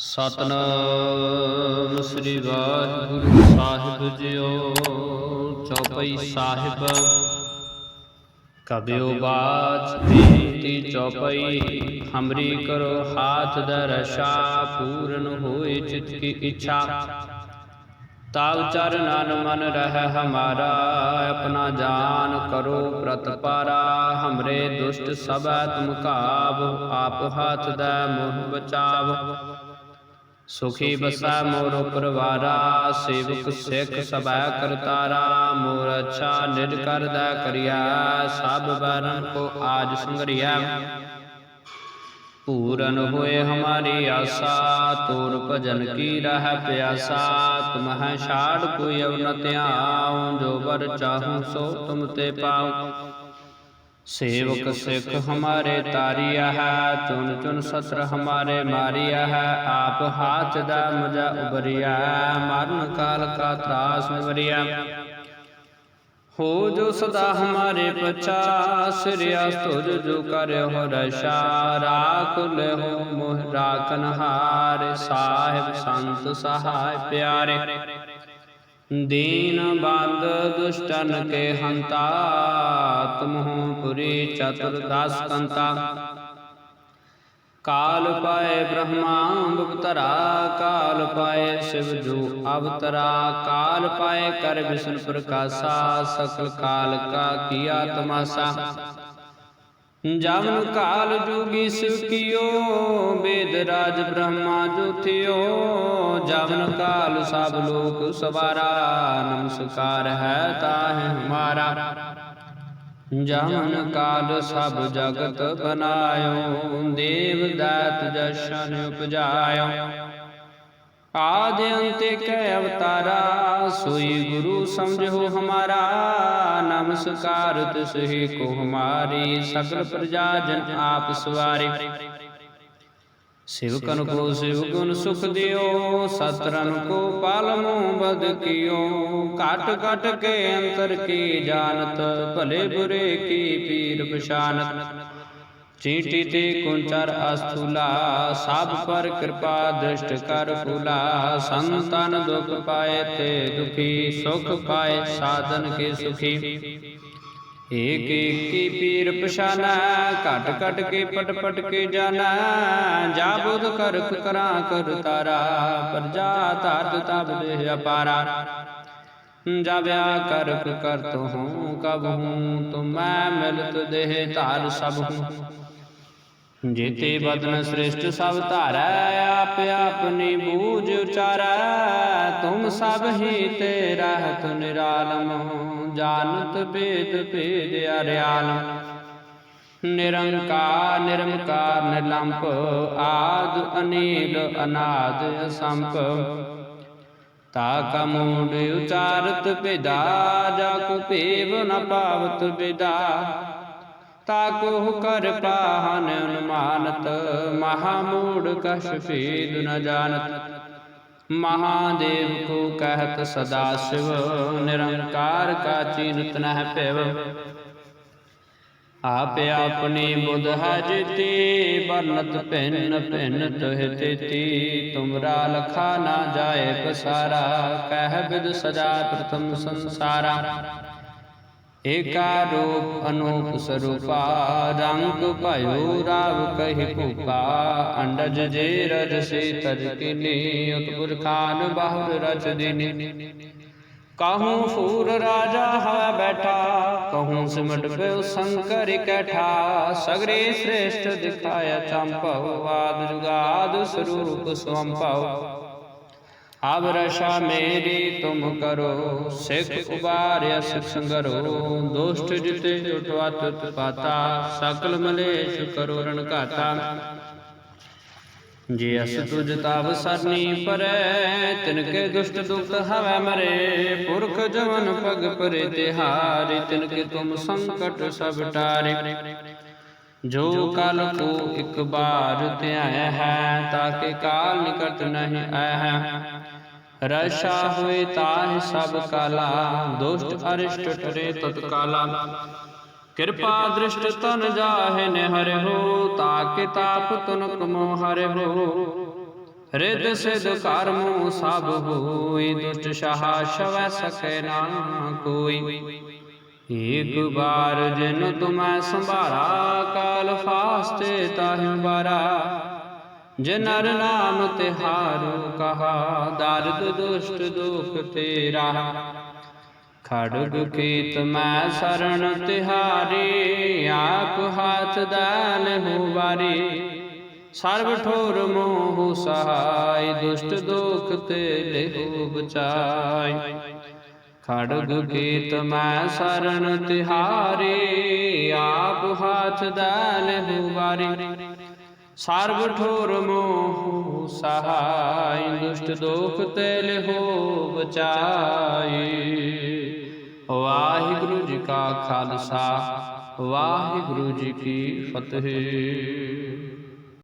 ਸਤਨਾਮ ਸ੍ਰੀ ਵਾਹਿਗੁਰੂ ਸਾਹਿਬ ਜੀਓ, ਚੌਪਈ ਸਾਹਿਬ। ਕਬਿਓ ਬਾਜ ਬੇਨਤੀ ਚੌਪਈ, ਹਮਰੀ ਕਰੋ ਹਾਥ ਦਰਸ਼ਾ ਪੂਰਨ ਹੋਏ ਚਿਤ ਕੀ ਇੱਛਾ। ਤਾਵ ਚਰਨਨ ਮਨ ਰਹਿ ਹਮਾਰਾ, ਆਪਣਾ ਜਾਨ ਕਰੋ ਪ੍ਰਤਪਾਰਾ ਹਮਰੇ ਦੁਸ਼ਟ ਸਭੈ ਤੁਮ ਕਾਬ ਆਪ ਹਾਥ ਦਾ ਮੋਹ ਬਚਾਵ। ਸੁਖੀ ਬਸੈ ਮੋਰ ਪਰਵਾਰਾ ਸੇਵਕ ਸਿੱਖ ਸਭੈ ਕਰਤਾਰਾ ਮੋਰ ਅੱਛਾ ਨਿਜ ਕਰਦਾ ਕਰਿਆ ਸਭ ਬਰਨ ਕੋ ਆਜ ਸੰਗਰਿਆ ਪੂਰਨ ਹੋਏ ਹਮਾਰੀ ਆਸਾ ਤੋਰ ਭਜਨ ਕੀ ਰਹਿ ਪਿਆਸਾ ਤੁਮ ਹੈ ਛਾੜ ਕੋਈ ਅਵਨ ਧਿਆਉ ਜੋ ਵਰ ਚਾਹੂੰ ਸੋ ਤੁਮ ਤੇ ਪਾਉ। ਸੇਵਕ ਸਿੱਖ ਹਮਾਰੇ ਤਾਰੀਆ ਹੈ ਚੁਨ ਚੁਨ ਸਤਰ ਹਮਾਰੇ ਮਾਰਿਆ ਹੈ, ਆਪ ਹਾਥ ਦਾ ਮਜਾ ਉਬਰਿਆ ਮਰਨ ਕਾਲ ਕਾ ਤਰਾਸ ਨਿਵਰਿਆ ਹੋ। ਜੋ ਸਦਾ ਹਮਾਰੇ ਪਛਾ, ਸਿਰਿਆ ਤੁਜ ਜੋ ਕਰਿਓ ਰਸ਼ਾ ਰਾਖ ਲਹੋ ਮੋਹ ਰਾਖਨ ਹਾਰ ਸਾਹਿਬ ਸੰਤ ਸਹਾਇ ਪਿਆਰੇ। ਦੀਨ ਬੰਦ ਦੁਸ਼ਟਨ ਕੇ ਹੰਤਾ, ਤੁਮਹੁ ਪੁਰੀ ਚਤੁਰ ਦਸ ਕੰਤਾ। ਕਾਲ ਪਾਏ ਬ੍ਰਹਮਾ ਬੁਪਤਰਾ, ਕਾਲ ਪਾਏ ਸ਼ਿਵ ਜੋ ਅਵਤਰਾ। ਕਾਲ ਪਾਏ ਕਰ ਵਿਸ਼ਨ ਪ੍ਰਕਾਸ਼ਾ, ਸਕਲ ਕਾਲ ਕਾ ਕੀਆ ਤਮਾਸਾ। ਜਮਨ ਕਾਲ ਜੋਗੀ ਸਿਵ ਕੀਓ ਵੇਦ ਰਾਜ ਬ੍ਰਹਮਾ ਜੁਥਿਓ ਜਮਨ ਕਾਲ ਸਭ ਲੋਕ ਸਵਾਰਾ, ਨਮਸਕਾਰ ਹੈ ਤਾਹਿ ਹਮਾਰਾ। ਜਮਨ ਕਾਲ ਸਭ ਜਗਤ ਬਨਾਇਓ, ਦੇਵ ਦਾਤ ਜਸ਼ਨ ਉਪਜਾਇਓ। ਆਦਿ ਅੰਤੇ ਕੈ ਅਵਤਾਰਾ, ਸੋਈ ਗੁਰੂ ਸਮਝੋ ਹਮਾਰਾ, ਨਮਸਕਾਰ ਤਿਸਹੀ ਕੋ ਹਮਾਰੀ, ਸਗਲ ਪ੍ਰਜਾ ਜਨ ਆਪ ਸਵਾਰੇ। ਸਿਵਕਨ ਕੋ ਸਿਵ ਸੁਖ ਦਿਓ ਸਤਰਨ ਕੋ ਪਾਲਮੋ ਬਦ ਕੀਓ। ਘਟ ਘਟ ਕੇ ਅੰਤਰ ਕੀ ਜਾਣਤ, ਭਲੇ ਬੁਰੇ ਕੀ ਪੀਰ ਪਛਾਨਤ। ਚੀਟੀ ਤੇ ਕੁੰਚਰ ਅਸਥੂਲਾ ਸਭ ਪਰ ਕਿਰਪਾ ਦ੍ਰਿਸ਼ਟ ਕਰ ਫੂਲਾ। ਸੰਤਨ ਦੁਖ ਪਾਏ ਤੇ ਦੁਖੀ ਸੁਖ ਪਾਏ ਸਾਧਨ ਕੇ ਸੁਖੀ। ਏਕ ਏਕ ਪੀਰ ਪਛਾਨਾ ਘਟ ਘਟ ਕੇ ਪਟ ਪਟ ਕੇ ਜਾਣਾ ਜਾ ਬੁਧ ਕਰਖ ਕਰਾਂ ਕਰ ਤਾਰਾ ਪ੍ਰਜਾ ਧਾਰਤ ਤਬ ਦੇ ਅਪਾਰਾ। ਜਾ ਵਿਆ ਕਰਖ ਕਰਤ ਹੂੰ ਕਬ ਹੂੰ ਤੁਮੈ ਮਿਲਤ ਦੇਹ ਧਾਰ ਸਭ ਹੂੰ। ਜੀਤੇ ਬਦਨ ਸ੍ਰਿਸ਼ਟ ਸਭ ਧਾਰੈ ਆਪ ਆਪਨੀ ਬੂਝ ਉਚਾਰੈ ਤੁਮ ਸਭ ਹੀ ਤੇ ਰਹਿਤ ਨਿਰਾਲਮ ਜਾਣਤ ਭੇਦ ਭੇਦ ਅਰਿਆਲਮ। ਨਿਰੰਕਾਰ ਨਿਰਮਕਾਰ ਨਿਰਲੰਭ ਆਦ ਅਨੀਲ ਅਨਾਦ ਅਸੰਭ ਤਾ ਕਾ ਮੂਡ ਉਚਾਰਤ ਭੇਦਾ ਜਾ ਕੋ ਭੇਵ ਨ ਪਾਵਤ ਬਿਦਾ ਤਾ ਕਰ ਪਾਹਨ ਅਨੁਮਾਨਤ, ਮਹਾ ਮੂੜ ਕਛ ਭੇਦ ਨ ਜਾਣਤ। ਮਹਾਦੇਵ ਕੋ ਕਹਿਤ ਸਦਾ ਸਿਵ, ਨਿਰੰਕਾਰ ਕਾ ਚੀਨਤ ਨਹਿ ਪਿਵ ਆਪ ਆਪਣੀ ਬੁਧ ਹਜਤੀ ਜਿਤੀ ਬਰਨਤ ਭਿੰਨ ਭਿੰਨ ਤੁਹਿ ਤੇਤੀ। ਤੁਮਰਾ ਲਖਾ ਨਾ ਜਾਏ ਪਸਾਰਾ, ਕਹਿ ਬਿਦ ਸਦਾ ਪ੍ਰਥਮ ਸੰਸਾਰਾ। ਏਕਾ ਰੂਪ ਅਨੂਪ ਸਰੂਪਾ ਰੰਗ ਭਇਓ ਰਾਵ ਕਹਿ ਭੂਪਾ ਅੰਡਜ ਜੇ ਰਜ ਸੇ ਤਜ ਕਿਨੀ ਉਤਪੁਰ ਬਾਹੁਰ ਰਚ ਦਿਨੀ ਕਾਹੂ ਫੂਰ ਰਾਜਾ ਹੈ ਬੈਠਾ ਕਹੂੰ ਸਿਮਟ ਪਿਓ ਸੰਕਰ ਇਕਠਾ ਸਗਰੇ ਸ੍ਰੇਸ਼ਟ ਦਿਖਾਇਆ ਚੰਪਉ ਆਦ ਜੁਗਾਦ ਸਰੂਪ ਸੰਭਉ ਅਬ ਰਸ਼ਾ ਮੇਰੀ ਤੁਮ ਕਰੋ, ਸਿੱਖ ਉਬਾਰਿਆ ਸੰਗਰੋ ਦੋਸ਼ਟ ਜਿਤੇ ਉਟਵਤ ਪਾਤਾ ਸਕਲ ਮਲੇਸ਼ ਕਰੋ ਰਣ ਘਾਤਾ। ਜੇ ਅਸ ਤੁਜ ਤਾਵ ਸਰਨੀ ਪਰੈ, ਤਿਨ ਕੇ ਦੁਸ਼ਟ ਦੁਖ ਹਵੈ ਮਰੇ, ਪੁਰਖ ਜਵਨ ਪਗ ਪਰੇ ਤਿਹਾਰੀ, ਤਿਨ ਕੇ ਤੁਮ ਸੰਕਟ ਸਭ ਟਾਰੇ। ਜੋ ਕਲ ਕੋ ਇੱਕ ਬਾਰ ਧਿਆਇਆ ਹੈ ਤਾਕੇ ਕਾਲ ਨਿਕਟ ਨਹੀਂ ਆਇਆ ਹੈ। ਰਸ਼ਾ ਹੋਏ ਤਾਹਿ ਸਭ ਕਾਲਾ, ਦੁਸ਼ਟ ਅਰਿਸ਼ਟ ਟਰੇ ਤਤਕਾਲਾ ਕਿਰਪਾ ਦ੍ਰਿਸ਼ਟ ਤਨ ਜਾਹੇ ਨਿ ਹੋ ਤਾਕੇ ਤਾਪ ਤੁਨ ਕਮੋ ਹਰਿ ਹੋ। ਰਿੱਧ ਸਿਧ ਕਰਮ ਸਭ ਹੋਈ, ਦੁਸ਼ਟ ਸਾਹ ਸ਼ਵੈ ਸਕੈ ਨਾ ਕੋਈ। ਏਕ ਬਾਰ ਜਿਨ ਤੁਮੈ ਸੰਭਾਰਾ ਕਾਲ ਫਾਸਤੇ ਤਾਹਿ ਬਾਰਾ ਜਿਨ ਨਰ ਨਾਮ ਤਿਹਾਰੂ ਕਹਾ, ਦਰਦ ਦੁਸ਼ਟ ਦੁਖ ਤੇਰਾ। ਖੜਗ ਕੀਤ ਮੈਂ ਸਰਣ ਤਿਹਾਰੀ, ਆਪ ਹੱਥ ਦਾਨ ਹੋ ਵਾਰੀ। ਸਰਬ ਠੋਰ ਮੋਹ ਸਹਾਈ ਦੁਸ਼ਟ ਦੁਖ ਤੇ ਲਿਹੁ ਬਚਾਈ ਖੜਗ ਕੀਤ ਮੈਂ ਸਰਣ ਤਿਹਾਰੀ ਆਪ ਹਾਥ ਦਾਨ ਹੋ ਵਾਰੀ। ਸਰਬ ਠੋਰ ਮੋਹ ਸਹਾਈ ਦੁਸ਼ਟ ਦੁਖ ਤੇ ਲਿਹੁ ਬਚਾਈ ਵਾਹਿਗੁਰੂ ਜੀ ਕਾ ਖਾਲਸਾ ਵਾਹਿਗੁਰੂ ਜੀ ਕੀ ਫਤਿਹ।